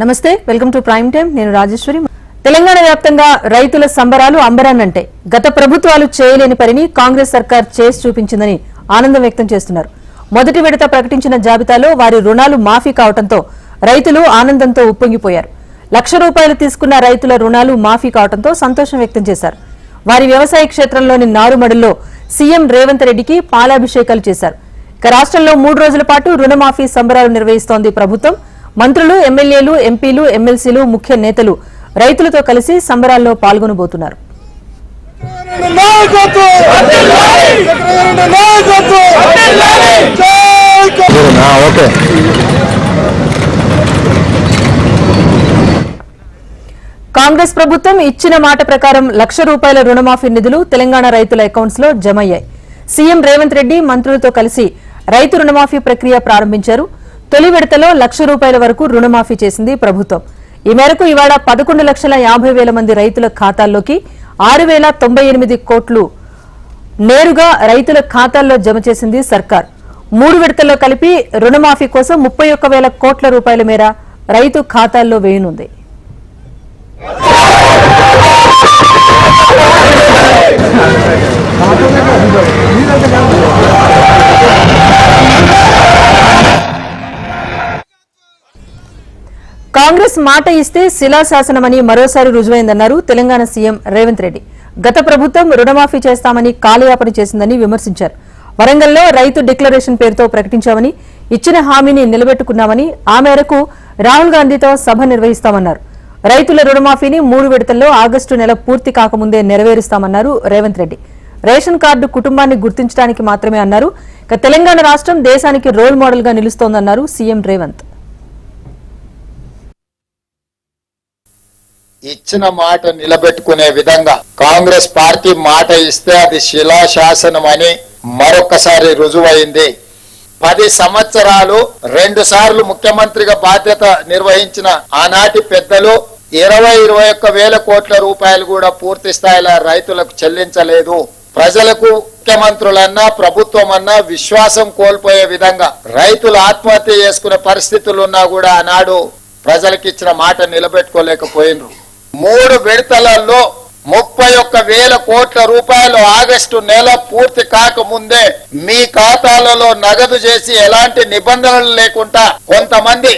నమస్తే welcome to prime time నేను రాజేశ్వరి. తెలంగాణ వ్యాప్తంగా రైతుల సంబరాలు అంబరాన్నంటే గత ప్రభుత్వాలు చేయలేని పనిని కాంగ్రెస్ సర్కార్ చేసి చూపించిందని ఆనందం వ్యక్తం చేస్తున్నారు. మొదటి విడత ప్రకటించిన జాబితాలో వారి రుణాలు మాఫీ కావడంతో రైతులు ఆనందంతో ఉప్పొంగిపోయారు. లక్ష రూపాయలు తీసుకున్న రైతుల రుణాలు మాఫీ కావడంతో సంతోషం వ్యక్తం చేశారు. వారి వ్యవసాయ క్షేత్రంలోని నారుమడుల్లో సీఎం రేవంత్ రెడ్డికి పాలాభిషేకాలు చేశారు. ఇక రాష్ట్రంలో మూడు రోజుల పాటు రుణమాఫీ సంబరాలు నిర్వహిస్తోంది ప్రభుత్వం. మంత్రులు ఎమ్మెల్యేలు ఎంపీలు ఎమ్మెల్సీలు ముఖ్య నేతలు రైతులతో కలిసి సంబరాల్లో పాల్గొనబోతున్నారు. ఓకే కాంగ్రెస్ ప్రభుత్వం ఇచ్చిన మాట ప్రకారం లక్ష రూపాయల రుణమాఫీ నిధులు తెలంగాణ రైతుల అకౌంట్స్లో జమయ్యాయి. సీఎం రేవంత్ రెడ్డి మంత్రులతో కలిసి రైతు రుణమాఫీ ప్రక్రియ ప్రారంభించారు. తొలి విడతలో లక్ష రూపాయల వరకు రుణమాఫీ చేసింది ప్రభుత్వం. ఈ మేరకు ఇవాళ పదకొండు లక్షల యాభై వేల మంది రైతుల ఖాతాల్లోకి ఆరు వేల తొంభై ఎనిమిది కోట్లు నేరుగా రైతుల ఖాతాల్లో జమ చేసింది సర్కార్. మూడు విడతల్లో కలిపి రుణమాఫీ కోసం ముప్పై ఒక్క వేల కోట్ల రూపాయల మేర రైతు ఖాతాల్లో వేయనుంది. కాంగ్రెస్ మాట ఇస్తే శిలాశాసనమని మరోసారి రుజువైందన్నారు తెలంగాణ సీఎం రేవంత్ రెడ్డి. గత ప్రభుత్వం రుణమాఫీ చేస్తామని కాలయాపన చేసిందని విమర్శించారు. వరంగల్లో రైతు డిక్లరేషన్ పేరుతో ప్రకటించామని ఇచ్చిన హామీని నిలబెట్టుకున్నామని ఆ మేరకు రాహుల్ గాంధీతో సభ నిర్వహిస్తామన్నారు. రైతుల రుణమాఫీని మూడు విడతల్లో ఆగస్టు నెల పూర్తి కాకముందే నెరవేరుస్తామన్నారు రేవంత్ రెడ్డి. రేషన్ కార్డు కుటుంబాన్ని గుర్తించడానికి మాత్రమే అన్నారు. ఇక తెలంగాణ రాష్ట్రం దేశానికి రోల్ మోడల్గా నిలుస్తోందన్నారు సీఎం రేవంత్. ఇచ్చిన మాట నిలబెట్టుకునే విధంగా కాంగ్రెస్ పార్టీ మాట ఇస్తే అది శిలాశాసనం అని మరొకసారి రుజువైంది. పది సంవత్సరాలు రెండు సార్లు ముఖ్యమంత్రిగా బాధ్యత నిర్వహించిన ఆనాటి పెద్దలు ఇరవై ఇరవై ఒక్క వేల కోట్ల రూపాయలు కూడా పూర్తి స్థాయిలో రైతులకు చెల్లించలేదు. ప్రజలకు ముఖ్యమంత్రులన్నా ప్రభుత్వం అన్నా విశ్వాసం కోల్పోయే విధంగా రైతులు ఆత్మహత్య చేసుకునే పరిస్థితులున్నా కూడా ఆనాడు ప్రజలకిచ్చిన మాట నిలబెట్టుకోలేకపోయినరు. మూడు విడతలలో ముప్పై ఒక్క వేల కోట్ల రూపాయలు ఆగస్టు నెల పూర్తి కాకముందే మీ ఖాతాలలో నగదు చేసి ఎలాంటి నిబంధనలు లేకుండా కొంతమంది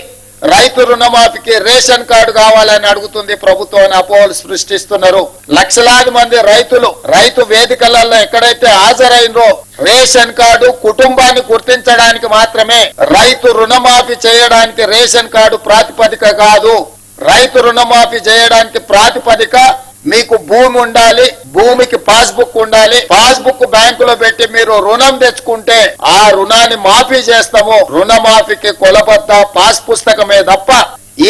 రైతు రుణమాఫీకి రేషన్ కార్డు కావాలని అడుగుతుంది ప్రభుత్వం అపోహలు సృష్టిస్తున్నారు. లక్షలాది మంది రైతులు రైతు వేదికలలో ఎక్కడైతే హాజరైనరో రేషన్ కార్డు కుటుంబాన్ని గుర్తించడానికి మాత్రమే రైతు రుణమాఫీ చేయడానికి రేషన్ కార్డు ప్రాతిపదిక కాదు. రైతు రుణమాఫీ చేయడానికి ప్రాతిపదిక మీకు భూమి ఉండాలి భూమికి పాస్బుక్ ఉండాలి. పాస్బుక్ బ్యాంకులో పెట్టి మీరు రుణం తెచ్చుకుంటే ఆ రుణాన్ని మాఫీ చేస్తాము. రుణమాఫీకి కొలబద్ద పాస్ పుస్తకమే తప్ప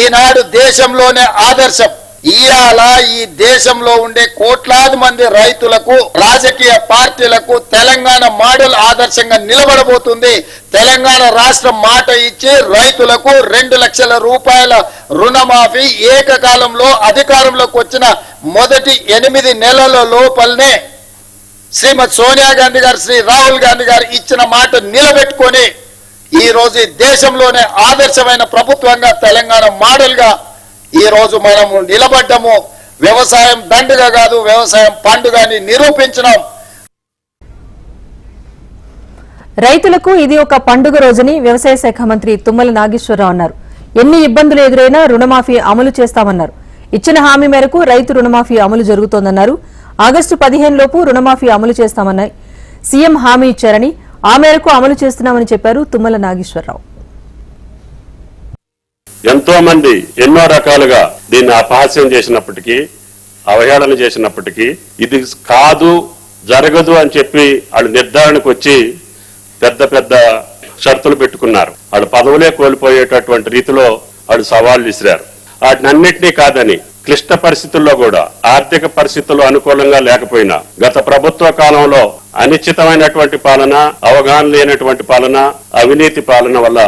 ఈనాడు దేశంలోనే ఆదర్శం. ఇవాళ ఈ దేశంలో ఉండే కోట్లాది మంది రైతులకు రాజకీయ పార్టీలకు తెలంగాణ మోడల్ ఆదర్శంగా నిలబడబోతుంది. తెలంగాణ రాష్ట్రం మాట ఇచ్చి రైతులకు రెండు లక్షల రూపాయల రుణమాఫీ ఏకకాలంలో అధికారంలోకి వచ్చిన మొదటి ఎనిమిది నెలల లోపలనే శ్రీమతి సోనియా గాంధీ గారు శ్రీ రాహుల్ గాంధీ గారు ఇచ్చిన మాట నిలబెట్టుకొని ఈ రోజు దేశంలోనే ఆదర్శమైన ప్రభుత్వంగా తెలంగాణ మోడల్ ఈరోజు మనము నిలబడ్డము. వ్యవసాయం దండుగ కాదు వ్యవసాయం పండుగ అని నిరూపించినాం. రైతులకు ఇది ఒక పండుగ రోజని వ్యవసాయ శాఖ మంత్రి తుమ్మల నాగేశ్వరరావు అన్నారు. ఎన్ని ఇబ్బందులు ఎదురైనా రుణమాఫీ అమలు చేస్తామన్నారు. ఇచ్చిన హామీ మేరకు రైతు రుణమాఫీ అమలు జరుగుతోందన్నారు. ఆగస్టు పదిహేను లోపు రుణమాఫీ అమలు చేస్తామన్నారు సీఎం హామీ ఇచ్చారని ఆ మేరకు అమలు చేస్తున్నామని చెప్పారు తుమ్మల నాగేశ్వరరావు. ఎంతో మంది ఎన్నో రకాలుగా దీన్ని అపహాస్యం చేసినప్పటికీ అవహేళన చేసినప్పటికీ ఇది కాదు జరగదు అని చెప్పి వాళ్ళు నిర్ధారణకు వచ్చి పెద్ద పెద్ద షరతులు పెట్టుకున్నారు. వాళ్ళు పదవులే కోల్పోయేటటువంటి రీతిలో వాళ్ళు సవాళ్ళు విసిరారు. వాటిని అన్నింటినీ కాదని క్లిష్ట పరిస్థితుల్లో కూడా ఆర్థిక పరిస్థితులు అనుకూలంగా లేకపోయినా గత ప్రభుత్వ కాలంలో అనిశ్చితమైనటువంటి పాలన అవగాహన లేనటువంటి పాలన అవినీతి పాలన వల్ల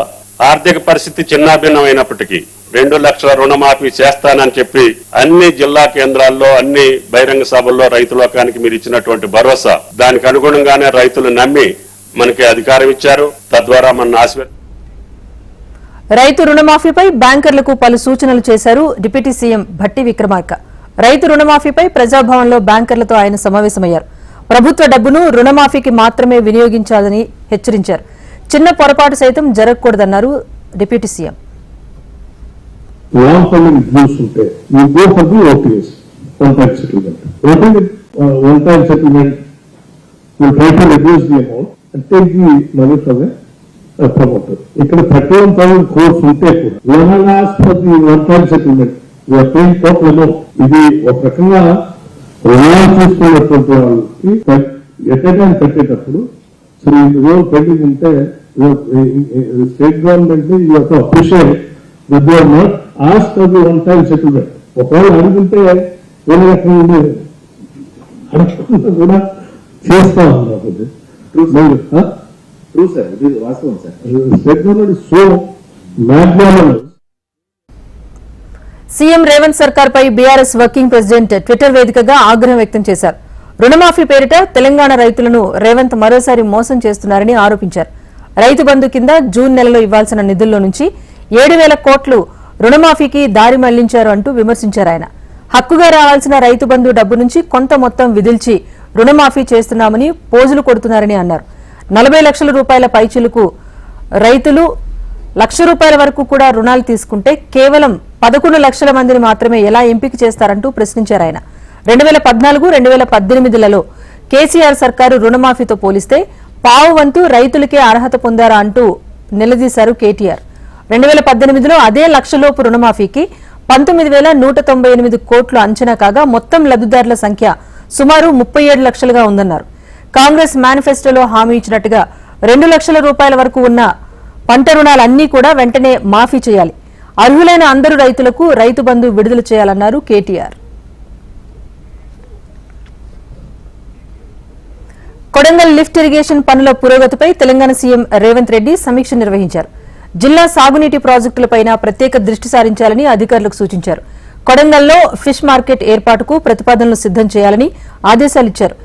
ఆర్థిక పరిస్థితి చిన్నాభిన్నమైనప్పటికీ రెండు లక్షల రుణమాఫీ చేస్తానని చెప్పి అన్ని జిల్లా కేంద్రాల్లో అన్ని బహిరంగ సభల్లో రైతు లోకానికి మీరు ఇచ్చినటువంటి భరోసా దానికి అనుగుణంగానే రైతులు నమ్మి మనకి అధికారం ఇచ్చారు. తద్వారా మన ఆశీర్వ రైతు రుణమాఫీపై బ్యాంకర్లకు పలు సూచనలు చేశారు డిప్యూటీ సీఎం భట్టి విక్రమార్క. రైతు రుణమాఫీపై ప్రజాభవన్లో బ్యాంకర్లతో ఆయన సమావేశమయ్యారు. ప్రభుత్వ డబ్బును రుణమాఫీకి మాత్రమే వినియోగించాలని హెచ్చరించారు. చిన్న పొరపాటు సైతం జరగకూడదన్నారు డిప్యూటీ సీఎం. లాంగ్ టర్మ్ ఉంటే you go for the OPS one uh, ఇక్కడ థర్టీ వన్ థౌసండ్ కోర్స్ ఉంటే for the one time settlement ఇది ఒక రకంగా రుణాలు తీసుకున్నటువంటి వాళ్ళకి ఎట్ టైం కట్టేటప్పుడు సో ఈ రోజు పెండింగ్ ఉంటే state government you have to appreciate are not asked for the one-time settlement. ఒకవేళ అడుగుంటే వేరే రకంగా అడగకుండా కూడా చేస్తా ఉన్నారు అది. మీరు, ఆ? ట్రూ సార్ ఇది వాస్తవం sir state government is so magnanimous. CM Revanth సర్కార్ పై బీఆర్ఎస్ వర్కింగ్ ప్రెసిడెంట్ ట్విట్టర్ వేదికగా ఆగ్రహం వ్యక్తం చేశారు రుణమాఫీ పేరిట తెలంగాణ రైతులను రేవంత్ మరోసారి మోసం చేస్తున్నారని ఆరోపించారు రైతు బంధు కింద జూన్ నెలలో ఇవ్వాల్సిన నిధుల్లో నుంచి ఏడు వేల కోట్లు రుణమాఫీకి దారి మళ్ళించారు అంటూ విమర్శించారు ఆయన. హక్కుగా రావాల్సిన రైతు బంధు డబ్బు నుంచి కొంత మొత్తం విదిల్చి రుణమాఫీ చేస్తున్నామని పోజులు కొడుతున్నారని అన్నారు. నలభై లక్షల రూపాయల పైచిలుకు రైతులు లక్ష రూపాయల వరకు కూడా రుణాలు తీసుకుంటే కేవలం పదకొండు లక్షల మందిని మాత్రమే ఎలా ఎంపిక చేస్తారంటూ ప్రశ్నించారు ఆయన. రెండు వేల పద్నాలుగు రెండు వేల పద్దెనిమిదిలలో కేసీఆర్ సర్కారు రుణమాఫీతో పోలిస్తే పావు వంతు రైతులకే అర్హత పొందారా అంటూ నిలదీశారు కేటీఆర్. రెండు వేల పద్దెనిమిదిలో అదే లక్షలోపు రుణమాఫీకి పంతొమ్మిది వేల నూట తొంభై ఎనిమిది కోట్లు అంచనా కాగా మొత్తం లబ్దిదారుల సంఖ్య సుమారు ముప్పై ఏడు లక్షలుగా ఉందన్నారు. కాంగ్రెస్ మేనిఫెస్టోలో హామీ ఇచ్చినట్టుగా రెండు లక్షల రూపాయల వరకు ఉన్న పంట రుణాలన్నీ కూడా వెంటనే మాఫీ చేయాలి. అర్హులైన అందరు రైతులకు రైతు బంధు విడుదల చేయాలన్నారు కేటీఆర్. కొడంగల్ లిఫ్ట్ ఇరిగేషన్ పనుల పురోగతిపై తెలంగాణ సీఎం రేవంత్ రెడ్డి సమీక్ష నిర్వహించారు. జిల్లా సాగునీటి ప్రాజెక్టులపైన ప్రత్యేక దృష్టి సారించాలని అధికారులకు సూచించారు. కొడంగల్లో ఫిష్ మార్కెట్ ఏర్పాటుకు ప్రతిపాదనలు సిద్దం చేయాలని ఆదేశాలిచ్చారు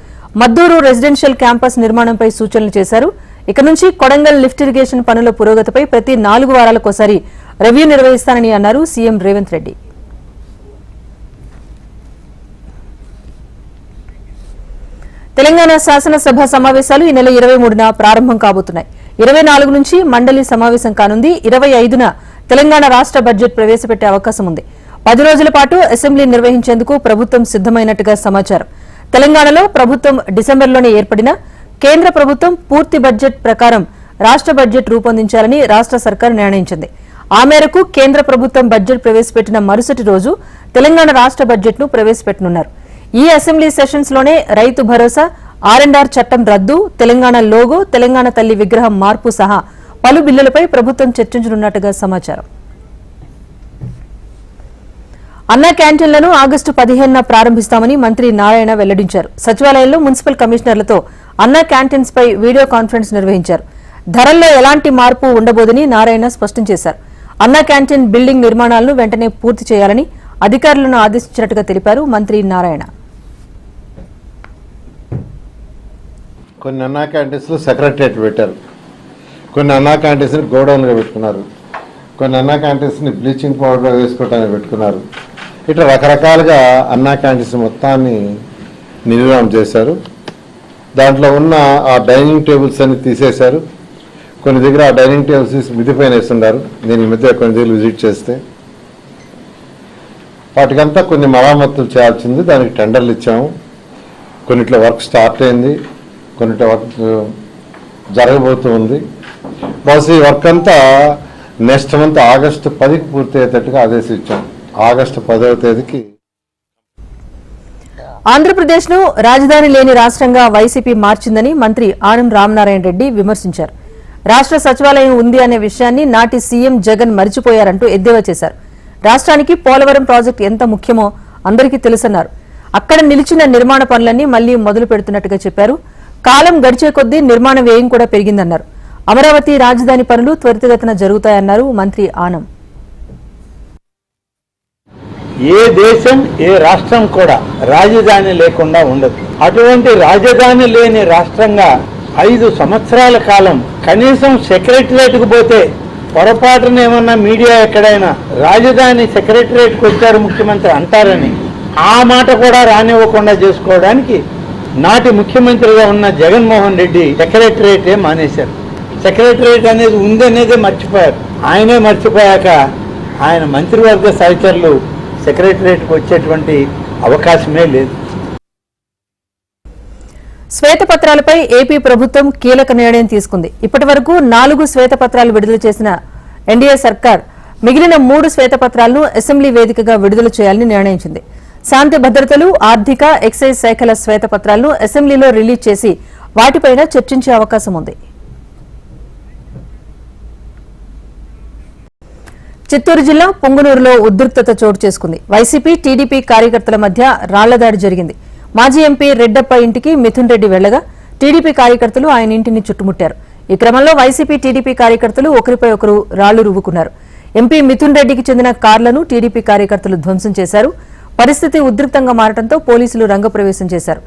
మద్దూరు రెసిడెన్షియల్ క్యాంపస్ నిర్మాణంపై సూచనలు చేశారు. ఇక నుంచి కొడంగల్ లిఫ్ట్ ఇరిగేషన్ పనుల పురోగతిపై ప్రతి నాలుగు వారాలకోసారి రివ్యూ నిర్వహిస్తానని అన్నారు సీఎం రేవంత్ రెడ్డి. తెలంగాణ శాసనసభ సమావేశాలు ఈ నెల ఇరవై మూడున ప్రారంభం కాబోతున్నాయి. ఇరవై నాలుగు నుంచి మండలి సమావేశం కానుంది. ఇరవై ఐదున తెలంగాణ రాష్ట్ర బడ్జెట్ ప్రవేశపెట్టే అవకాశం ఉంది. పది రోజుల పాటు అసెంబ్లీ నిర్వహించేందుకు ప్రభుత్వం సిద్దమైనట్టుగా సమాచారం. తెలంగాణలో ప్రభుత్వం డిసెంబర్లోనే ఏర్పడిన కేంద్ర ప్రభుత్వం పూర్తి బడ్జెట్ ప్రకారం రాష్ట్ర బడ్జెట్ రూపొందించాలని రాష్ట్ర సర్కార్ నిర్ణయించింది. ఆ మేరకు కేంద్ర ప్రభుత్వం బడ్జెట్ ప్రవేశపెట్టిన మరుసటి రోజు తెలంగాణ రాష్ట్ర బడ్జెట్ను ప్రవేశపెట్టనున్నారు. ఈ అసెంబ్లీ సెషన్స్లోనే రైతు భరోసా ఆర్ఎన్ఆర్ చట్టం రద్దు తెలంగాణ లోగో తెలంగాణ తల్లి విగ్రహం మార్పు సహా పలు బిల్లులపై ప్రభుత్వం చర్చించనున్నట్టుగా సమాచారం. అన్నా క్యాంటీన్లను ఆగస్టు పదిహేనున ప్రారంభిస్తామని మంత్రి నారాయణ వెల్లడించారు. సచివాలయంలో మున్సిపల్ కమిషనర్లతో అన్నా క్యాంటీన్స్ పై వీడియో కాన్ఫరెన్స్ నిర్వహించారు. ధరల్లో ఎలాంటి మార్పు ఉండబోదని నారాయణ స్పష్టం చేశారు. అన్నా క్యాంటీన్ బిల్డింగ్ నిర్మాణాలను వెంటనే పూర్తి చేయాలని అధికారులను ఆదేశించినట్టుగా తెలిపారు మంత్రి నారాయణ. కొన్ని అన్నా క్యాంటీన్స్లో సెక్రటరియట్ పెట్టారు. కొన్ని అన్నా క్యాంటీన్స్ని గోడౌన్గా పెట్టుకున్నారు. కొన్ని అన్నా క్యాంటీన్స్ని బ్లీచింగ్ పౌడర్ వేసుకోవడానికి పెట్టుకున్నారు. ఇట్లా రకరకాలుగా అన్నా క్యాంటీన్స్ మొత్తాన్ని నిర్మాణం చేశారు. దాంట్లో ఉన్న ఆ డైనింగ్ టేబుల్స్ అన్ని తీసేశారు. కొన్ని దగ్గర ఆ డైనింగ్ టేబుల్స్ తీసి మిదిపైన వేస్తున్నారు. నేను ఈ మధ్య కొన్ని దగ్గర విజిట్ చేస్తే. వాటికంతా కొన్ని మరామతులు చేయాల్సింది. దానికి టెండర్లు ఇచ్చాము. కొన్నిట్లో వర్క్ స్టార్ట్ అయింది. కొన్ని వర్క్ జరగబోతూ ఉంది. బహుశా ఈ వర్క్ అంతా నెక్స్ట్ మంత్ ఆగస్టు పదికి పూర్తి అయ్యేటట్టుగా ఆదేశించాం. ఆగస్టు పదవ తేదీకి. ఆంధ్రప్రదేశ్ను రాజధాని లేని రాష్ట్రంగా వైసీపీ మార్చిందని మంత్రి ఆనం రామనారాయణ రెడ్డి విమర్శించారు. రాష్ట్ర సచివాలయం ఉంది అనే విషయాన్ని నాటి సీఎం జగన్ మరిచిపోయారంటూ ఎద్దేవా చేశారు. రాష్ట్రానికి పోలవరం ప్రాజెక్టు ఎంత ముఖ్యమో అందరికీ తెలుసన్నారు. అక్కడ నిలిచిన నిర్మాణ పనులన్నీ మళ్ళీ మొదలు పెడుతున్నట్టుగా చెప్పారు. కాలం గడిచే కొద్దీ నిర్మాణ వ్యయం కూడా పెరిగిందన్నారు. అమరావతి రాజధాని పనులు త్వరితగతిన జరుగుతాయన్నారు మంత్రి ఆనం. ఏ దేశం ఏ రాష్ట్రం కూడా రాజధాని లేకుండా ఉండదు. అటువంటి రాజధాని లేని రాష్ట్రంగా ఐదు సంవత్సరాల కాలం కనీసం సెక్రటరియట్కు పోతే పొరపాటున ఏమన్నా మీడియా ఎక్కడైనా రాజధాని సెక్రటరియట్కి వచ్చారు ముఖ్యమంత్రి అంటారని ఆ మాట కూడా రానివ్వకుండా చేసుకోవడానికి నాటి ముఖ్యమంత్రిగా ఉన్న జగన్మోహన్ రెడ్డి సెక్రటరియటే మానేశారు. సెక్రటరియట్ అనేది ఉందనేదే మర్చిపోయారు. ఆయనే మర్చిపోయాక ఆయన మంత్రివర్గ సహచరులు సెక్రటరియట్కి వచ్చేటువంటి అవకాశమే లేదు. శ్వేతపత్రాలపై ఏపీ ప్రభుత్వం కీలక నిర్ణయం తీసుకుంది. ఇప్పటి వరకు నాలుగు శ్వేతపత్రాలు విడుదల చేసిన ఎన్డీఏ సర్కార్ మిగిలిన మూడు శ్వేతపత్రాలను అసెంబ్లీ వేదికగా విడుదల చేయాలని నిర్ణయించింది. శాంతి భద్రతలు ఆర్థిక ఎక్సైజ్ శాఖల శ్వేతపత్రాలను అసెంబ్లీలో రిలీజ్ చేసి వాటిపైన చర్చించే అవకాశం ఉంది. చిత్తూరు జిల్లా పొంగునూరులో ఉద్రిక్తత చోటు చేసుకుంది. వైసీపీ టీడీపీ కార్యకర్తల మధ్య రాళ్ళదాడి జరిగింది. మాజీ ఎంపీ రెడ్డప్ప ఇంటికి మిథున్ రెడ్డి వెళ్ళగా టీడీపీ కార్యకర్తలు ఆయన ఇంటిని చుట్టుముట్టారు. ఈ క్రమంలో వైసీపీ టీడీపీ కార్యకర్తలు ఒకరిపై ఒకరు రాళ్ళు రువ్వుకున్నారు. ఎంపీ మిథున్ రెడ్డికి చెందిన కార్లను టీడీపీ కార్యకర్తలు ధ్వంసం చేశారు. పరిస్థితి ఉద్రిక్తంగా మారడంతో పోలీసులు రంగప్రవేశం చేశారు.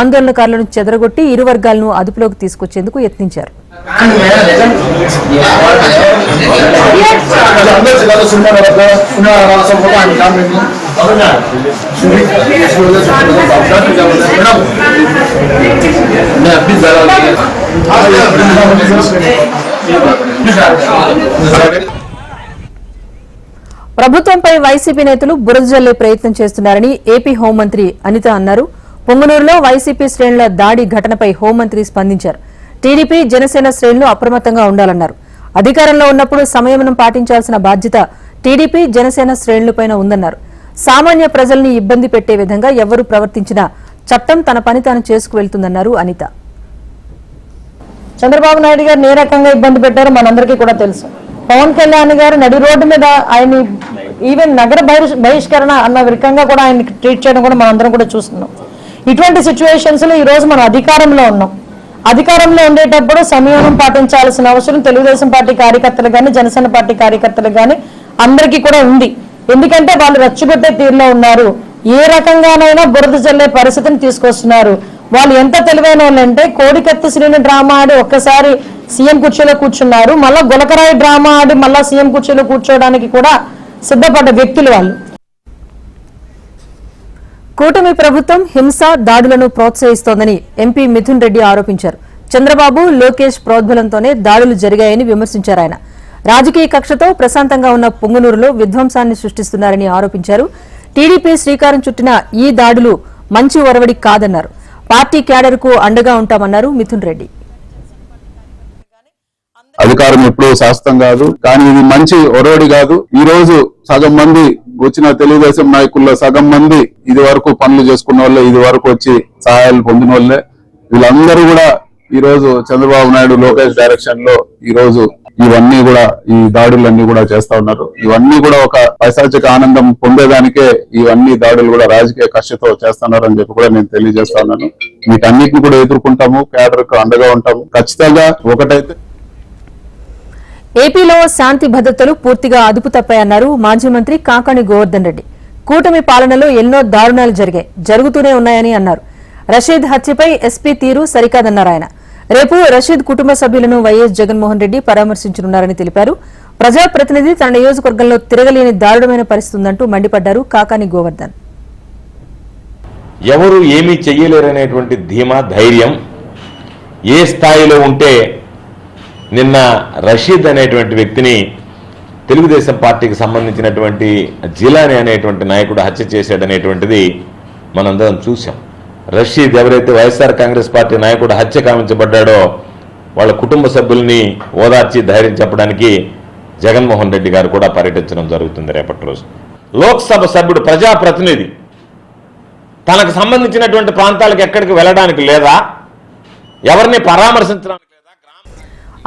ఆందోళనకారులను చెదరగొట్టి ఇరు వర్గాలను అదుపులోకి తీసుకొచ్చేందుకు యత్నించారు. ప్రభుత్వంపై వైసీపీ నేతలు బురదజల్లే ప్రయత్నం చేస్తున్నారని ఏపీ హోంమంత్రి అనిత అన్నారు. పొంగనూరులో వైసీపీ శ్రేణుల దాడి ఘటనపై హోంమంత్రి స్పందించారు. టీడీపీ జనసేన శ్రేణులు అప్రమత్తంగా ఉండాలన్నారు. అధికారంలో ఉన్నప్పుడు సంయమనం పాటించాల్సిన బాధ్యత టీడీపీ జనసేన శ్రేణులపైన ఉందన్నారు. సామాన్య ప్రజల్ని ఇబ్బంది పెట్టే విధంగా ఎవరు ప్రవర్తించినా చట్టం తన పని తాను చేసుకువెళ్తుందన్నారు అనిత. చంద్రబాబు నాయుడు గారు ఏ రకంగా ఇబ్బంది పెట్టారో మనందరికీ కూడా తెలుసు. పవన్ కళ్యాణ్ గారు నడి రోడ్డు మీద ఆయన్ని ఈవెన్ నగర బహిష్- బహిష్కరణ అన్న రకంగా కూడా ఆయన ట్రీట్ చేయడం కూడా మనందరం కూడా చూస్తున్నాం. ఇటువంటి సిచ్యువేషన్స్లో ఈ రోజు మనం అధికారంలో ఉన్నాం. అధికారంలో ఉండేటప్పుడు సంయమనం పాటించాల్సిన అవసరం తెలుగుదేశం పార్టీ కార్యకర్తలు కానీ జనసేన పార్టీ కార్యకర్తలు కానీ అందరికీ కూడా ఉంది. ఎందుకంటే వాళ్ళు రెచ్చగొట్టే తీరులో ఉన్నారు. ఏ రకంగానైనా బురద చల్లే పరిస్థితిని తీసుకొస్తున్నారు. వాళ్ళు ఎంత తెలివైన వాళ్ళంటే కోడికత్తి శ్రీని డ్రామా ఆడి ఒక్కసారి సీఎం కుర్చీలో కూర్చున్నారు. మళ్ళా గొలకరాయి డ్రామా ఆడి మళ్ళా సీఎం కుర్చీలో కూర్చోవడానికి కూడా సిద్ధపడ్డ వ్యక్తులు వాళ్ళు. కూటమి ప్రభుత్వం హింస దాడులను ప్రోత్సహిస్తోందని ఎంపీ మిథున్ రెడ్డి ఆరోపించారు. చంద్రబాబు లోకేష్ ప్రోద్బలంతోనే దాడులు జరిగాయని విమర్శించారు ఆయన. రాజకీయ కక్షతో ప్రశాంతంగా ఉన్న పొంగునూరులో విధ్వంసాన్ని సృష్టిస్తున్నారని ఆరోపించారు. టీడీపీ శ్రీకారం చుట్టిన ఈ దాడులు మంచి ఒరవడి కాదన్నారు. పార్టీ క్యాడర్కు అండగా ఉంటామన్నారు మిథున్ రెడ్డి. అధికారం ఎప్పుడూ శాస్త్రం కాదు. కానీ ఇది మంచి ఒరవడి కాదు. ఈ రోజు సగం మంది వచ్చిన తెలుగుదేశం నాయకుల్లో సగం మంది ఇది వరకు పనులు చేసుకున్న వాళ్ళే ఇది వరకు వచ్చి సహాయాలు పొందిన వాళ్ళే. వీళ్ళందరూ కూడా ఈ రోజు చంద్రబాబు నాయుడు లోకేష్ డైరెక్షన్లో ఈ రోజు ఇవన్నీ కూడా ఈ దాడులన్నీ కూడా చేస్తా ఉన్నారు. ఇవన్నీ కూడా ఒక పైశాచిక ఆనందం పొందేదానికే ఇవన్నీ దాడులు కూడా రాజకీయ కక్షతో చేస్తున్నారు అని చెప్పి కూడా నేను తెలియజేస్తా ఉన్నాను. వీటన్నిటిని కూడా ఎదుర్కొంటాము కేడర్ అండగా ఉంటాము. ఖచ్చితంగా ఒకటైతే ఏపీలో శాంతి భద్రతలు పూర్తిగా అదుపు తప్పాయన్నారు మాజీ మంత్రి కాకాణి గోవర్ధన్ రెడ్డి. కూటమి పాలనలో ఎన్నో దారుణాలు జరిగాయి. జరుగుతూనే ఉన్నాయని అన్నారు. రషీద్ హత్యపై ఎస్పీ తీరు సరికాదన్నారు ఆయన. రేపు రషీద్ కుటుంబ సభ్యులను వైఎస్ జగన్మోహన్ రెడ్డి పరామర్శించనున్నారని తెలిపారు. ప్రజాప్రతినిధి తన నియోజకవర్గంలో తిరగలేని దారుణమైన పరిస్థితి ఉందంటూ మండిపడ్డారు కాకాని గోవర్ధన్. ఎవరు ఏమీ చెయ్యలేరనేటువంటి ధీమా ధైర్యం ఏ స్థాయిలో ఉంటే నిన్న రషీద్ అనేటువంటి వ్యక్తిని తెలుగుదేశం పార్టీకి సంబంధించినటువంటి జిలాని అనేటువంటి నాయకుడు హత్య చేశాడనేటువంటిది మనందరం చూసాం రషీద్ ఎవరైతే వైఎస్ఆర్ కాంగ్రెస్ పార్టీ నాయకుడు హత్య కామించబడ్డాడో వాళ్ళ కుటుంబ సభ్యుల్ని ఓదార్చి ధైర్యం చెప్పడానికి జగన్మోహన్ రెడ్డి గారు కూడా పర్యటించడం జరుగుతుంది రేపటి రోజు. లోక్సభ సభ్యుడు ప్రజాప్రతినిధి తనకు సంబంధించినటువంటి ప్రాంతాలకు ఎక్కడికి వెళ్ళడానికి లేదా ఎవరిని పరామర్శించడానికి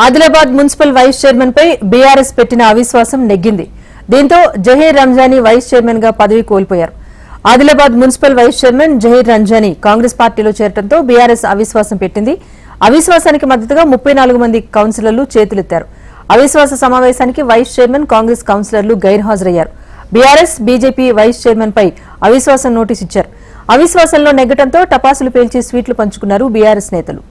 ఆదిలాబాద్ మున్సిపల్ వైస్ చైర్మన్ పై బీఆర్ఎస్ పెట్టిన అవిశ్వాసం నెగ్గింది. దీంతో జహీర్ రంజానీ వైస్ చైర్మన్గా పదవి కోల్పోయారు. Adilabad municipal vice chairman Zaheer Ranjani Congress పార్టీలో చేరడంతో బీఆర్ఎస్ అవిశ్వాసం పెట్టింది. అవిశ్వాసానికి మద్దతుగా ముప్పై నాలుగు మంది కౌన్సిలర్లు చేతులెత్తారు. అవిశ్వాస సమావేశానికి వైస్ చైర్మన్ కాంగ్రెస్ కౌన్సిలర్లు గైర్హాజరయ్యారు. బీఆర్ఎస్ బీజేపీ వైస్ చైర్మన్ పై అవిశ్వాసం నోటీస్ ఇచ్చారు. అవిశ్వాసంలో నెగ్గడంతో టపాసులు పేల్చి స్వీట్లు పంచుకున్నారు బీఆర్ఎస్ నేతలు.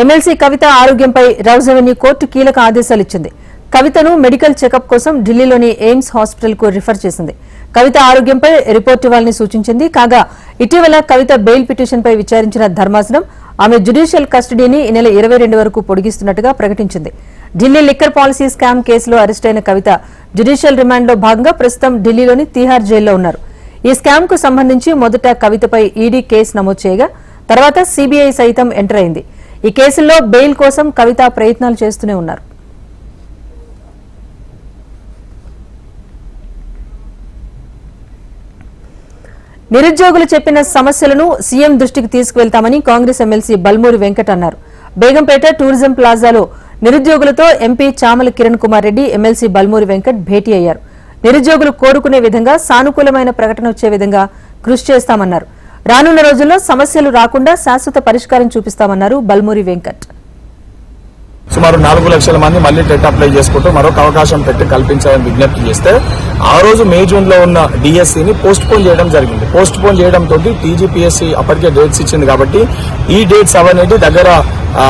ఎమ్మెల్సీ కవిత ఆరోగ్యంపై రౌజ్ రెవెన్యూ కోర్టు కీలక ఆదేశాలు ఇచ్చింది. కవితను మెడికల్ చెకప్ కోసం ఢిల్లీలోని ఎయిమ్స్ హాస్పిటల్కు రిఫర్ చేసింది. కవిత ఆరోగ్యంపై రిపోర్ట్ ఇవ్వాలని సూచించింది. కాగా ఇటీవల కవిత బెయిల్ పిటిషన్పై విచారించిన ధర్మాసనం ఆమె జ్యుడిషియల్ కస్టడీని ఈ నెల ఇరవై రెండు వరకు పొడిగిస్తున్నట్టుగా ప్రకటించింది. ఢిల్లీ లిక్కర్ పాలసీ స్కామ్ కేసులో అరెస్టైన కవిత జ్యుడిషియల్ రిమాండ్లో భాగంగా ప్రస్తుతం ఢిల్లీలోని తీహార్ జైల్లో ఉన్నారు. ఈ స్కామ్కు సంబంధించి మొదట కవితపై ఈడీ కేసు నమోదు చేయగా తర్వాత సీబీఐ సైతం ఎంటర్ అయింది. ఈ కేసుల్లో బెయిల్ కోసం కవిత ప్రయత్నాలు చేస్తూనే ఉన్నారు. నిరుద్యోగులు చెప్పిన సమస్యలను సీఎం దృష్టికి తీసుకువెళ్తామని కాంగ్రెస్ ఎమ్మెల్సీ బల్మూరి వెంకట్ అన్నారు. బేగంపేట టూరిజం ప్లాజాలో నిరుద్యోగులతో ఎంపీ చామల కిరణ్ కుమార్ రెడ్డి ఎమ్మెల్సీ బల్మూరి వెంకట్ భేటీ అయ్యారు. నిరుద్యోగులు కోరుకునే విధంగా సానుకూలమైన ప్రకటన వచ్చే విధంగా కృషి చేస్తామన్నారు. రానున్న రోజుల్లో సమస్యలు రాకుండా శాశ్వత పరిష్కారం చూపిస్తామన్నారు బల్మూరి వెంకట్. సుమారు నాలుగు లక్షల మంది మళ్ళీ టెట్ అప్లై చేసుకుంటూ మరొక అవకాశం పెట్టి కల్పించాలని విజ్ఞప్తి చేస్తే ఆ రోజు మే జూన్లో ఉన్న డిఎస్సిని పోస్ట్ పోన్ చేయడం జరిగింది. పోస్ట్ పోన్ చేయడంతో తోటి టీజీపీఎస్సీ అప్పటికే డేట్స్ ఇచ్చింది కాబట్టి ఈ డేట్స్ అవన్నీ దగ్గర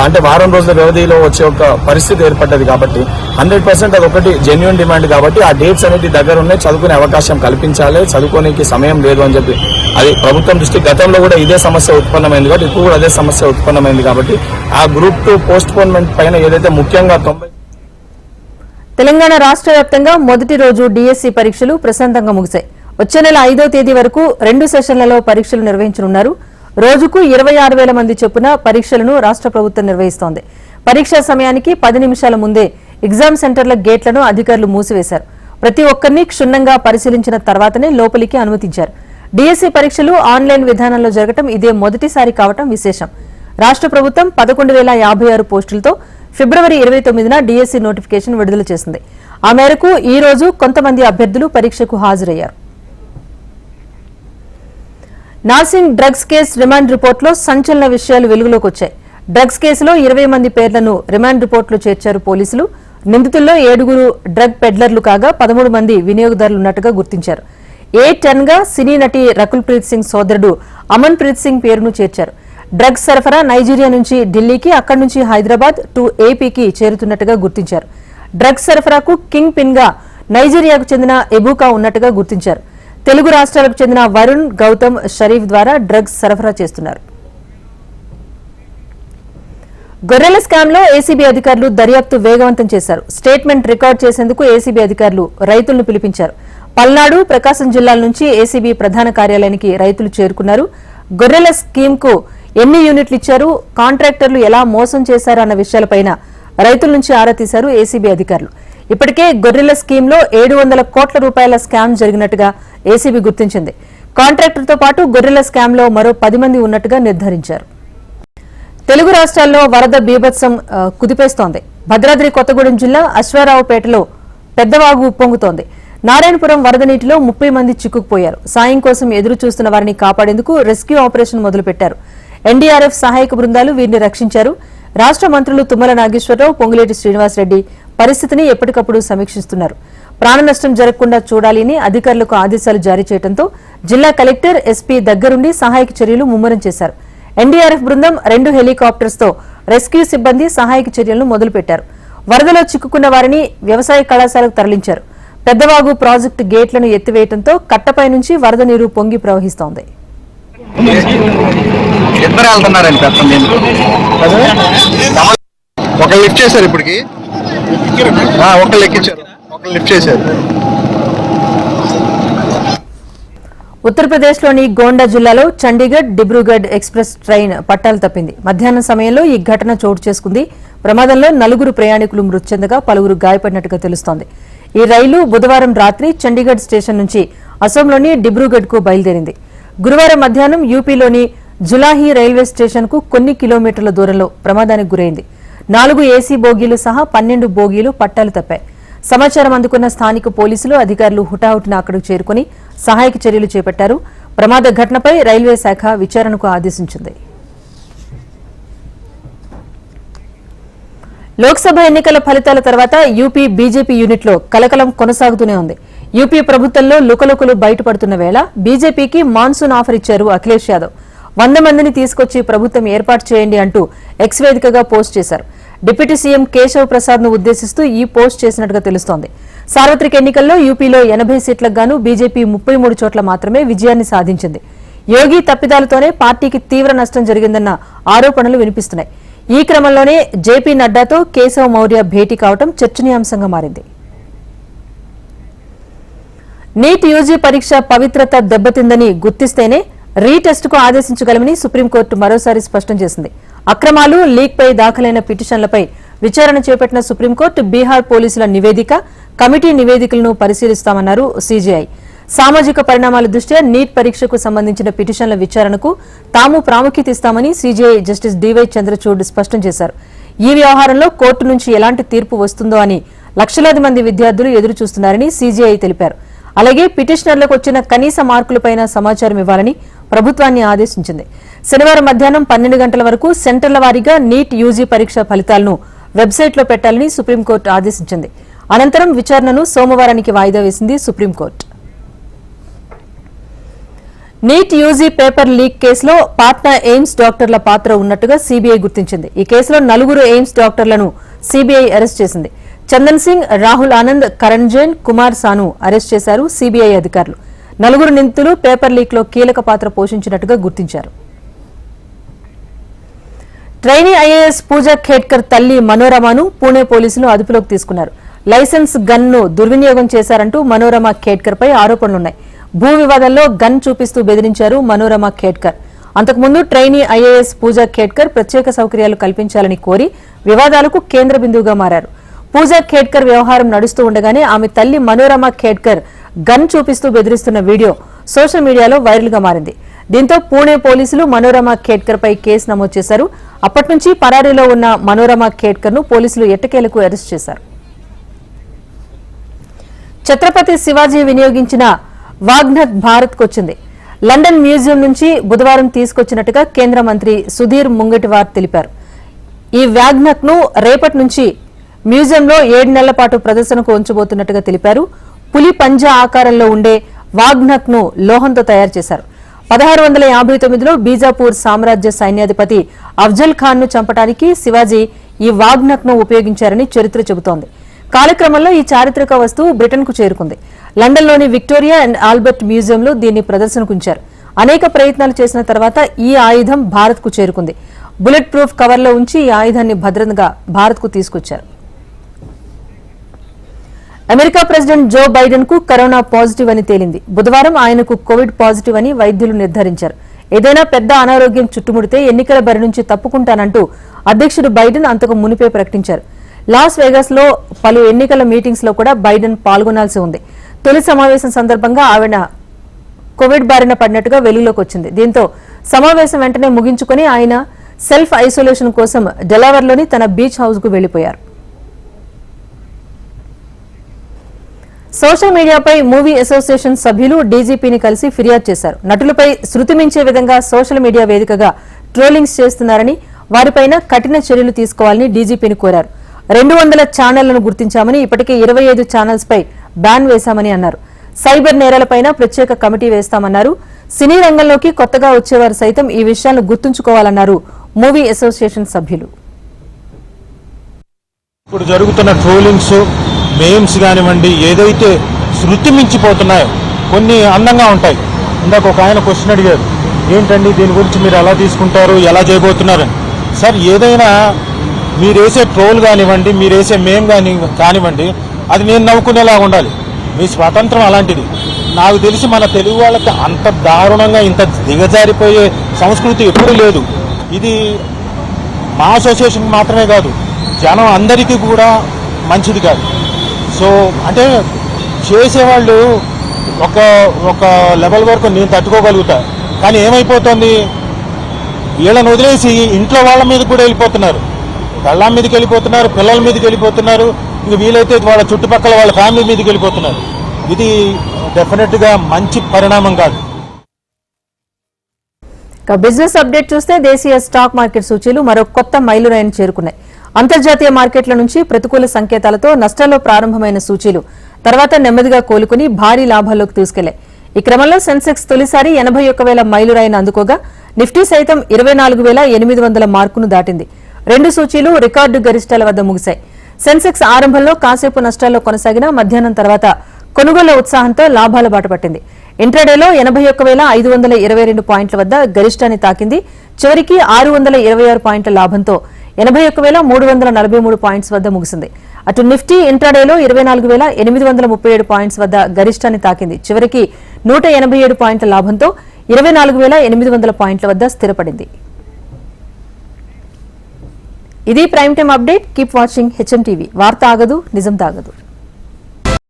అంటే వారం రోజుల వ్యవధిలో వచ్చే ఒక పరిస్థితి ఏర్పడ్డది కాబట్టి హండ్రెడ్ పర్సెంట్ అది ఒకటి జెన్యున్ డిమాండ్ కాబట్టి ఆ డేట్స్ అనేది దగ్గర ఉన్నాయి చదువుకునే అవకాశం కల్పించాలి. చదువుకోనికి సమయం లేదు అని చెప్పి అది ప్రభుత్వం దృష్టి గతంలో కూడా ఇదే సమస్య ఉత్పన్నమైంది కాబట్టి ఇప్పుడు కూడా అదే సమస్య ఉత్పన్నమైంది కాబట్టి ఆ గ్రూప్ టూ పోస్ట్ పోన్మెంట్ పైన ఏదైతే ముఖ్యంగా తొంభై తెలంగాణ రాష్ట్ర వ్యాప్తంగా మొదటి రోజు డిఎస్సి పరీక్షలు ప్రశాంతంగా ముగిశాయి. వచ్చే నెల ఐదో తేదీ వరకు రెండు సెషన్లలో పరీక్షలు నిర్వహించనున్నారు. రోజుకు ఇరవై ఆరు వేల మంది చొప్పున పరీక్షలను రాష్ట్ర ప్రభుత్వం నిర్వహిస్తోంది. పరీక్షా సమయానికి పది నిమిషాల ముందే ఎగ్జామ్ సెంటర్ల గేట్లను అధికారులు మూసివేశారు. ప్రతి ఒక్కరిని క్షుణ్ణంగా పరిశీలించిన తర్వాతనే లోపలికి అనుమతించారు. డిఎస్సి పరీక్షలు ఆన్లైన్ విధానంలో జరగడం ఇదే మొదటిసారి కావటం విశేషం. రాష్ట్ర ప్రభుత్వం పదకొండు వేల యాభై ఆరు పోస్టులతో ఫిబ్రవరి ఇరవై తొమ్మిదిన డిఎస్సి నోటిఫికేషన్ విడుదల చేసింది. ఆ మేరకు ఈ రోజు కొంతమంది అభ్యర్థులు పరీక్షకు హాజరయ్యారు. నార్సింగ్ డ్రగ్స్ కేసు రిమాండ్ రిపోర్టులో సంచలన విషయాలు వెలుగులోకి వచ్చాయి. డ్రగ్స్ కేసులో ఇరవై మంది పేర్లను రిమాండ్ రిపోర్టులో చేర్చారు పోలీసులు. నిందితుల్లో ఏడుగురు డ్రగ్ పెడ్లర్లు కాగా పదమూడు మంది వినియోగదారులు ఉన్నట్టుగా గుర్తించారు. ఏ టెన్గా సినీ నటి రకుల్ ప్రీత్ సింగ్ సోదరుడు అమన్ ప్రీత్ సింగ్ పేరును చేర్చారు. డ్రగ్స్ సరఫరా నైజీరియా నుంచి ఢిల్లీకి అక్కడి నుంచి హైదరాబాద్ టు ఏపీకి చేరుతున్నట్టుగా గుర్తించారు. డ్రగ్స్ సరఫరాకు కింగ్ పిన్గా నైజీరియాకు చెందిన ఎబూకా ఉన్నట్టుగా గుర్తించారు. తెలుగు రాష్ట్రాలకు చెందిన వరుణ్ గౌతమ్ షరీఫ్ ద్వారా డ్రగ్స్ సరఫరా చేస్తున్నారు. గొర్రెల స్కామ్లో ఏసీబీ అధికారులు దర్యాప్తు వేగవంతం చేశారు. స్టేట్మెంట్ రికార్డ్ చేసేందుకు ఏసీబీ అధికారులు రైతులను పిలిపించారు. పల్నాడు ప్రకాశం జిల్లాల నుంచి ఏసీబీ ప్రధాన కార్యాలయానికి రైతులు చేరుకున్నారు. గొర్రెల స్కీమ్కు ఎన్ని యూనిట్లు ఇచ్చారు? కాంట్రాక్టర్లు ఎలా మోసం చేశారు అన్న విషయాలపైన రైతుల నుంచి ఆరా తీశారు ఏసీబీ అధికారులు. ఇప్పటికే గొర్రెల స్కీమ్లో ఏడు వందల కోట్ల రూపాయల స్కామ్ జరిగినట్టుగా ఏసీబీ గుర్తించింది. కాంట్రాక్టర్తో పాటు గొర్రెల స్కామ్లో మరో పది మంది ఉన్నట్టుగా నిర్ధారించారు. తెలుగు రాష్ట్రాల్లో వరద బీభత్సం కుదిపేస్తోంది. భద్రాద్రి కొత్తగూడెం జిల్లా అశ్వారావుపేటలో పెద్దవాగు ఉప్పొంగుతోంది నారాయణపురం వరద నీటిలో ముప్పై మంది చిక్కుకుపోయారు. సాయం కోసం ఎదురు చూస్తున్న వారిని కాపాడేందుకు రెస్క్యూ ఆపరేషన్ మొదలుపెట్టారు. ఎన్డీఆర్ఎఫ్ సహాయక బృందాలు వీరిని రక్షించారు. రాష్ట్ర మంత్రులు తుమ్మల నాగేశ్వరరావు పొంగులేటి శ్రీనివాసరెడ్డి పరిస్థితిని ఎప్పటికప్పుడు సమీక్షిస్తున్నారు. ప్రాణ నష్టం జరగకుండా చూడాలని అధికారులకు ఆదేశాలు జారీ చేయడంతో జిల్లా కలెక్టర్ ఎస్పీ దగ్గరుండి సహాయక చర్యలు ముమ్మరం చేశారు. ఎన్డీఆర్ఎఫ్ బృందం రెండు హెలికాప్టర్స్తో రెస్క్యూ సిబ్బంది సహాయక చర్యలను మొదలుపెట్టారు. వరదలో చిక్కుకున్న వారిని వ్యవసాయ కళాశాలకు తరలించారు. పెద్దవాగు ప్రాజెక్టు గేట్లను ఎత్తివేయడంతో కట్టపై నుంచి వరద నీరు పొంగి ప్రవహిస్తోంది. ఇద్దరు వెళ్తున్నారండి పెద్ద ఒక లిఫ్ట్ చేశారు ఇప్పటికి. ఒక లెక్కించారు. ఒక లిఫ్ట్ చేశారు. ఉత్తరప్రదేశ్లోని గోండా జిల్లాలో చండీగఢ్ డిబ్రూగఢ్ ఎక్స్ప్రెస్ ట్రైన్ పట్టాలు తప్పింది. మధ్యాహ్నం సమయంలో ఈ ఘటన చోటు చేసుకుంది. ప్రమాదంలో నలుగురు ప్రయాణికులు మృతి చెందగా పలువురు గాయపడినట్టుగా తెలుస్తోంది. ఈ రైలు బుధవారం రాత్రి చండీగఢ్ స్టేషన్ నుంచి అసోంలోని డిబ్రూగఢ్కు బయలుదేరింది. గురువారం మధ్యాహ్నం యూపీలోని జులాహి రైల్వే స్టేషన్కు కొన్ని కిలోమీటర్ల దూరంలో ప్రమాదానికి గురైంది. నాలుగు ఏసీ బోగీలు సహా పన్నెండు బోగీలు పట్టాలు తప్పాయి. సమాచారం అందుకున్న స్థానిక పోలీసులు అధికారులు హుటాహుటిన అక్కడకు చేరుకుని సహాయక చర్యలు చేపట్టారు. ప్రమాద ఘటనపై రైల్వే శాఖ విచారణకు ఆదేశించింది. లోక్సభ ఎన్నికల ఫలితాల తర్వాత యూపీ బీజేపీ యూనిట్లో కలకలం కొనసాగుతూనే ఉంది. యూపీ ప్రభుత్వంలో లుకలుకలు బయటపడుతున్న వేళ బీజేపీకి మాన్సూన్ ఆఫర్ ఇచ్చారు అఖిలేష్ యాదవ్. వంద మందిని తీసుకొచ్చి ప్రభుత్వం ఏర్పాటు చేయండి అంటూ ఎక్స్ వేదికగా పోస్ట్ చేశారు. డిప్యూటీ సీఎం కేశవ్ ప్రసాద్ను ఉద్దేశిస్తూ ఈ పోస్ట్ చేసినట్టుగా తెలుస్తోంది. సార్వత్రిక ఎన్నికల్లో యూపీలో ఎనభై సీట్లకు గాను బీజేపీ ముప్పై మూడు చోట్ల మాత్రమే విజయాన్ని సాధించింది. యోగి తప్పిదాలతోనే పార్టీకి తీవ్ర నష్టం జరిగిందన్న ఆరోపణలు వినిపిస్తున్నాయి. ఈ క్రమంలోనే జేపీ నడ్డాతో కేశవ్ మౌర్య భేటీ కావడం చర్చనీయాంశంగా మారింది. నీట్ యూజీ పరీక్ష పవిత్రత దెబ్బతిందని గుర్తిస్తేనే రీటెస్టుకు ఆదేశించగలమని సుప్రీంకోర్టు మరోసారి స్పష్టం చేసింది. అక్రమాలు లీక్పై దాఖలైన పిటిషన్లపై విచారణ చేపట్టిన సుప్రీంకోర్టు బీహార్ పోలీసుల నివేదిక కమిటీ నివేదికలను పరిశీలిస్తామన్నారు సీజీఐ. సామాజిక పరిణామాల దృష్ట్యా నీట్ పరీక్షకు సంబంధించిన పిటిషన్ల విచారణకు తాము ప్రాముఖ్యత ఇస్తామని సీజీఐ జస్టిస్ డివై చంద్రచూడ్ స్పష్టం చేశారు. ఈ వ్యవహారంలో కోర్టు నుంచి ఎలాంటి తీర్పు వస్తుందో అని లక్షలాది మంది విద్యార్థులు ఎదురు చూస్తున్నారని సీజీఐ తెలిపారు. అలాగే పిటిషనర్లకు వచ్చిన కనీస మార్కులపైన సమాచారం ఇవ్వాలని ప్రభుత్వాన్ని ఆదేశించింది. శనివారం మధ్యాహ్నం పన్నెండు గంటల వరకు సెంటర్ల వారీగా నీట్ యూజీ పరీక్ష ఫలితాలను వెబ్సైట్లో పెట్టాలని సుప్రీంకోర్టు ఆదేశించింది. అనంతరం విచారణను సోమవారానికి వాయిదా వేసింది supreme court. NEET UG paper leak కేసులో పాట్నా ఎయిమ్స్ డాక్టర్ల పాత్ర ఉన్నట్టుగా సీబీఐ గుర్తించింది. ఈ కేసులో నలుగురు ఎయిమ్స్ డాక్టర్లను సీబీఐ అరెస్ట్ చేసింది. చందన్ సింగ్ రాహుల్ ఆనంద్ కరణ్ జైన్ కుమార్ సాను అరెస్ట్ చేశారు సీబీఐ అధికారులు. నలుగురు నిందితులు పేపర్ లీక్లో కీలక పాత్ర పోషించినట్టుగా గుర్తించారు. ట్రైనీ ఐఏఎస్ పూజా ఖేడ్కర్ తల్లి మనోరమను పూణే పోలీసులు అదుపులోకి తీసుకున్నారు. లైసెన్స్ గన్ను దుర్వినియోగం చేశారంటూ మనోరమ ఖేడ్కర్ పై ఆరోపణలున్నాయి. భూ వివాదంలో గన్ చూపిస్తూ బెదిరించారు మనోరమ ఖేడ్కర్. అంతకుముందు ట్రైనీ ఐఏఎస్ పూజా ఖేడ్కర్ ప్రత్యేక సౌకర్యాలు కల్పించాలని కోరి వివాదాలకు కేంద్ర బిందువుగా మారారు. పూజా ఖేడ్కర్ వ్యవహారం నడుస్తూ ఉండగానే ఆమె తల్లి మనోరమ ఖేడ్కర్ గన్ చూపిస్తూ బెదిరిస్తున్న వీడియో సోషల్ మీడియాలో వైరల్గా మారింది. దీంతో పూణే పోలీసులు మనోరమ ఖేడ్కర్ పై కేసు నమోదు చేశారు. అప్పటి నుంచి పరారీలో ఉన్న మనోరమ ఖేడ్కర్ను పోలీసులు ఎట్టకేలకు అరెస్ట్ చేశారు. ఛత్రపతి శివాజీ వినియోగించిన వాగ్నత్ భారత్ వచ్చింది. లండన్ మ్యూజియం నుంచి బుధవారం తీసుకొచ్చినట్టుగా కేంద్ర మంత్రి సుధీర్ ముంగటివార్ తెలిపారు. ఈ వ్యాగ్నక్ను రేపటి నుంచి మ్యూజియంలో ఏడు నెలల పాటు ప్రదర్శనకు ఉంచబోతున్నట్టుగా తెలిపారు. పులి పంజా ఆకారంలో ఉండే వాగ్నక్ను లోహంతో తయారు చేశారు. పదహారు వందల యాభై తొమ్మిదిలో బీజాపూర్ సామ్రాజ్య సైన్యాధిపతి అఫ్జల్ ఖాన్ను చంపడానికి శివాజీ ఈ వాగ్నక్ను ఉపయోగించారని చరిత్ర చెబుతోంది. కాలక్రమంలో ఈ చారిత్రక వస్తువు బ్రిటన్కు చేరుకుంది. లండన్లోని విక్టోరియా అండ్ ఆల్బర్ట్ మ్యూజియంలో దీన్ని ప్రదర్శనకు ఉంచారు. అనేక ప్రయత్నాలు చేసిన తర్వాత ఈ ఆయుధం భారత్కు చేరుకుంది. బుల్లెట్ ప్రూఫ్ కవర్లో ఉంచి ఈ ఆయుధాన్ని భద్రంగా భారత్కు తీసుకొచ్చారు. అమెరికా ప్రెసిడెంట్ జో బైడెన్కు కరోనా పాజిటివ్ అని తేలింది. బుధవారం ఆయనకు కోవిడ్ పాజిటివ్ అని వైద్యులు నిర్ధారించారు. ఏదైనా పెద్ద అనారోగ్యం చుట్టుముడితే ఎన్నికల బరి నుంచి తప్పుకుంటానంటూ అధ్యక్షుడు బైడెన్ అంతకు మునిపే ప్రకటించారు. లాస్ వేగాస్లో పలు ఎన్నికల మీటింగ్స్లో కూడా బైడెన్ పాల్గొనాల్సి ఉంది. తొలి సమావేశం సందర్భంగా ఆవిడ కోవిడ్ బారిన పడినట్టుగా వెలుగులోకి వచ్చింది. దీంతో సమావేశం వెంటనే ముగించుకుని ఆయన సెల్ఫ్ ఐసోలేషన్ కోసం డెలావర్లోని తన బీచ్ హౌస్కు వెళ్ళిపోయారు సోషల్ మీడియాపై మూవీ అసోసియేషన్ సభ్యులు డీజీపీని కలిసి ఫిర్యాదు చేశారు. నటులపై శృతి మించే విధంగా సోషల్ మీడియా వేదికగా ట్రోలింగ్స్ చేస్తున్నారని వారిపైన కఠిన చర్యలు తీసుకోవాలని డీజీపీని కోరారు. రెండు వందల ఛానళ్ళను గుర్తించామని ఇప్పటికే ఇరవై ఐదు ఛానల్స్పై బ్యాన్ వేశామని అన్నారు. సైబర్ నేరాలపైన ప్రత్యేక కమిటీ వేస్తామన్నారు. సినీ రంగంలోకి కొత్తగా వచ్చేవారు సైతం ఈ విషయాలను గుర్తుంచుకోవాలన్నారు మూవీ అసోసియేషన్ సభ్యులు. ఇప్పుడు జరుగుతున్న ట్రోలింగ్స్ మేమ్స్ కానివ్వండి ఏదైతే శృతి మించిపోతున్నాయో కొన్ని అందంగా ఉంటాయి. ఇందాక ఒక ఆయన క్వశ్చన్ అడిగారు ఏంటండి దీని గురించి మీరు ఎలా తీసుకుంటారు ఎలా చేయబోతున్నారని సార్ ఏదైనా మీరు వేసే ట్రోల్ కానివ్వండి మీరు వేసే మేమ్ కాని కానివ్వండి అది నేను నవ్వుకునేలా ఉండాలి. మీ స్వాతంత్రం అలాంటిది. నాకు తెలిసి మన తెలుగు వాళ్ళకి అంత దారుణంగా ఇంత దిగజారిపోయే సంస్కృతి ఎప్పుడూ లేదు. ఇది మా అసోసియేషన్ మాత్రమే కాదు జనం అందరికీ కూడా మంచిది కాదు. సో అంటే చేసేవాళ్ళు ఒక ఒక లెవెల్ వరకు నేను తట్టుకోగలుగుతా. కానీ ఏమైపోతుంది? వీళ్ళని వదిలేసి ఇంట్లో వాళ్ళ మీద కూడా వెళ్ళిపోతున్నారు. కళ్ళ మీదకి వెళ్ళిపోతున్నారు పిల్లల మీదకి వెళ్ళిపోతున్నారు. ఇంక వీలైతే వాళ్ళ చుట్టుపక్కల వాళ్ళ ఫ్యామిలీ మీదకి వెళ్ళిపోతున్నారు. ఇది డెఫినెట్గా మంచి పరిణామం కాదు. ఇక బిజినెస్ అప్డేట్ చూస్తే దేశీయ స్టాక్ మార్కెట్ సూచీలు మరో కొత్త మైలురాయిని చేరుకున్నాయి. అంతర్జాతీయ మార్కెట్ల నుంచి ప్రతికూల సంకేతాలతో నష్టాల్లో ప్రారంభమైన సూచీలు తర్వాత నెమ్మదిగా కోలుకుని భారీ లాభాల్లోకి తీసుకెళ్ళాయి. ఈ క్రమంలో సెన్సెక్స్ తొలిసారి ఎనభై ఒక్క వేల మైలురాయిని అందుకోగా నిఫ్టీ సైతం ఇరవై నాలుగు వేల ఎనిమిది వందల మార్కును దాటింది. రెండు సూచీలు రికార్డు గరిష్టాల వద్ద ముగిశాయి. సెన్సెక్స్ ఆరంభంలో కాసేపు నష్టాల్లో కొనసాగిన మధ్యాహ్నం తర్వాత కొనుగోళ్ళ ఉత్సాహంతో లాభాల బాట పట్టింది. ఇంట్రాడేలో ఎనభై ఒక్క వేల ఐదు వందల ఇరవై రెండు పాయింట్ల వద్ద గరిష్టాన్ని తాకింది. చివరికి ఆరు వందల ఇరవై ఆరు పాయింట్ల లాభంతో ఎనభై ఒక్క వేల మూడు వందల నలభై మూడు పాయింట్స్ వద్ద ముగిసింది. అటు నిఫ్టీ ఇంట్రాడేలో ఇరవై నాలుగు వేల ఎనిమిది వందల ముప్పై ఏడు పాయింట్స్ వద్ద గరిష్టాన్ని తాకింది. చివరికి నూట ఎనభై ఏడు పాయింట్ల లాభంతో ఇరవై నాలుగు వేల ఎనిమిది వందల పాయింట్ల వద్ద స్థిరపడింది. ఇది prime time update. Keep watching HM TV. వార్త ఆగదు నిజం తాగదు.